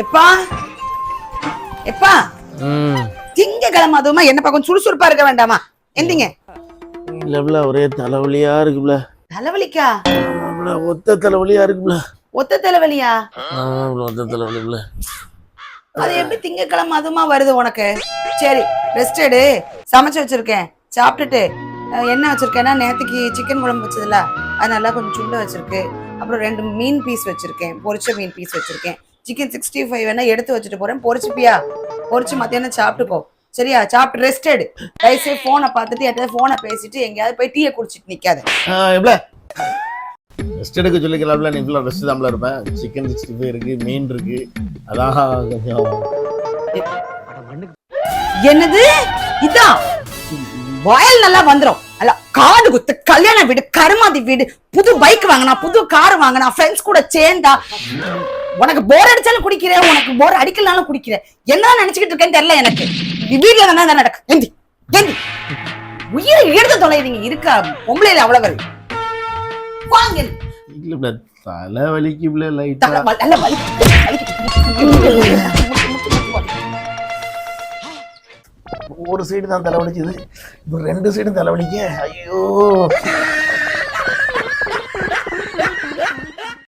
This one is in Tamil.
எப்பா? எப்பா? திங்கக்கிழமை அதுவுமா என்னப்பா கொஞ்சம் சுறுசுறுப்பா இருக்க வேண்டாமா? எந்திங்க. இல்லைப்ல ஒரே தலைவலியா இருக்குப்ல தலைவலிக்கா? ஒத்த தலைவலியா இருக்குப்ல ஒத்த தலைவலியா? ஒத்த தலைவலிப்ல அது எப்படி திங்கக்கிழமை அதுவுமா வருது உனக்கு? சரி ரெஸ்ட் எடு. சமைச்சு வச்சிருக்கேன். சாப்பிட்டுட்டு என்ன வச்சிருக்கேன்னா நேத்துக்கு சிக்கன் குழம்பு வச்சதுல அது நல்லா கொஞ்சம் சுண்ட வச்சிருக்கு. அப்புறம் ரெண்டு மீன் பீஸ் வச்சிருக்கேன். பொரிச்ச மீன் பீஸ் வச்சிருக்கேன். சிக்கன் சிக்ஸ்டி ஃபைவ் வேணா எடுத்து வச்சுட்டு போறேன். பொரிச்சுப்பியா பொரிச்சு மத்தியானம் சாப்பிட்டுக்கோ. சரியா? சாப்பிட்டு ரெஸ்ட் எடு தயவுசெய்து ஃபோனை பார்த்துட்டு யார்ட்டாவது ஃபோனை பேசிட்டு எங்கேயாவது போய் டீயை குடிச்சிட்டு நிக்காத. ரெஸ்ட் எடுக்க சொல்லிக்கலாம்ல நீ ஃபுல்லாக ரெஸ்ட் தான்ல இருப்பேன் சிக்கன் சிக்ஸ்டி ஃபைவ் இருக்கு மீன் இருக்கு. அதான் கொஞ்சம் என்னது? இதான் வயல் நல்லா வந்துரும். அல்ல காது குத்து கல்யாண வீடு கருமாதி வீடு புது பைக் வாங்கினா புது கார் வாங்கினா ஃப்ரெண்ட்ஸ் கூட சேர்ந்தா. உனக்கு போர் அடிச்சாலும் குடிக்கிறேன் உனக்கு போர் அடிக்கலனாலும் குடிக்கிறேன். என்ன நினைச்சுக்கிட்டு இருக்கேன்னு தெரியல எனக்கு. வீட்டுல தானே தான் நடக்கு எந்தி எந்தி உயிரை எடுத்து தொலைறீங்க இருக்கா? பொம்பளையில அவ்வளவு. வாங்க. இல்ல தலை வலிக்குப்ல தலை லைட்டா நல்ல ஒரு சைடு தான் தலைவலிக்குது இப்போ ரெண்டு சைடும் தலைவலிக்க ஐயோ.